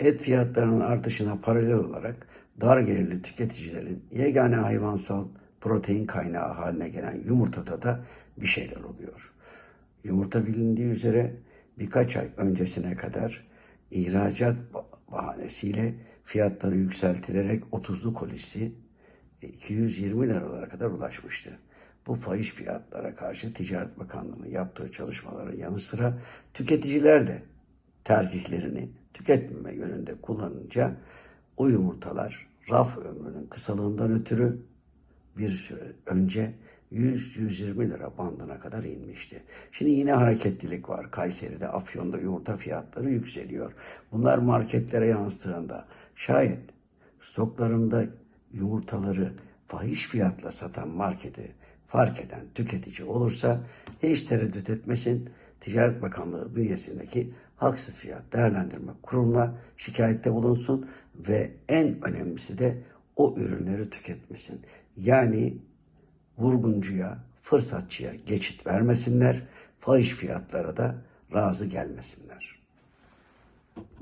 Et fiyatlarının artışına paralel olarak dar gelirli tüketicilerin yegane hayvansal protein kaynağı haline gelen yumurtada da bir şeyler oluyor. Yumurta bilindiği üzere birkaç ay öncesine kadar ihracat ba- bahanesiyle fiyatları yükseltilerek 30'lu kolisi 220 liralara kadar ulaşmıştı. Bu fahiş fiyatlara karşı Ticaret Bakanlığı'nın yaptığı çalışmaların yanı sıra tüketiciler de tercihlerini tüketmeme yönünde kullanınca o yumurtalar raf ömrünün kısalığından ötürü bir süre önce 100-120 lira bandına kadar inmişti. Şimdi yine hareketlilik var. Kayseri'de, Afyon'da yumurta fiyatları yükseliyor. Bunlar marketlere yansıdığında şayet stoklarında yumurtaları fahiş fiyatla satan marketi fark eden tüketici olursa hiç tereddüt etmesin. Ticaret Bakanlığı bünyesindeki haksız fiyat değerlendirme kurumuna şikayette bulunsun ve en önemlisi de o ürünleri tüketmesin. Yani vurguncuya, fırsatçıya geçit vermesinler, fahiş fiyatlara da razı gelmesinler.